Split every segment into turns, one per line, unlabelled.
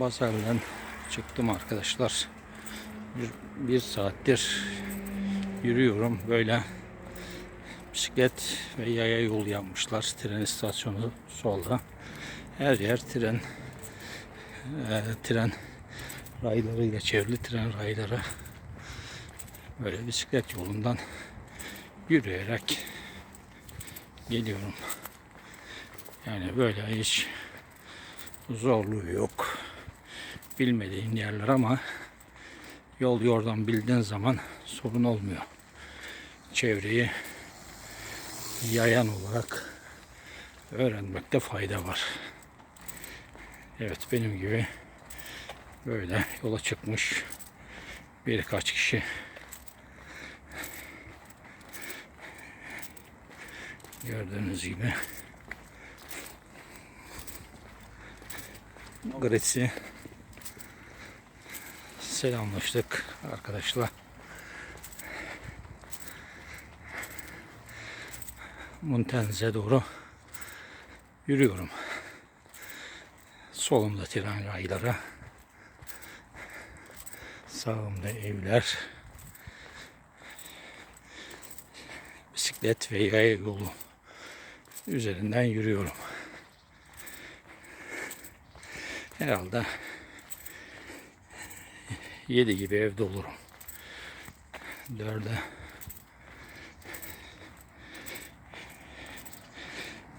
Basar'dan çıktım arkadaşlar. Bir, bir saattir yürüyorum. Böyle bisiklet ve yaya yol yapmışlar. Tren istasyonu solda. Her yer tren e, tren raylarıyla çevrili tren rayları. Böyle bisiklet yolundan yürüyerek geliyorum. Yani böyle hiç zorluğu yok. Bilmediğin yerler ama yol yordan bildiğin zaman sorun olmuyor. Çevreyi yayan olarak öğrenmekte fayda var. Evet benim gibi böyle yola çıkmış birkaç kişi gördüğünüz gibi Grets'i selamlaştık arkadaşlar. Montenze doğru yürüyorum. Solumda tren rayları. Sağımda evler. Bisiklet ve yaya yolu üzerinden yürüyorum. Herhalde 7 gibi evde olurum. 4'e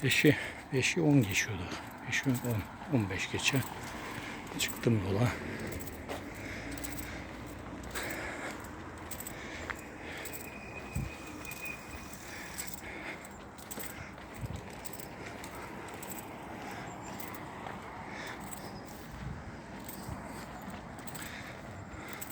5'i 5'i 10 geçiyordu. 5'i 10 15 geçe çıktım yola.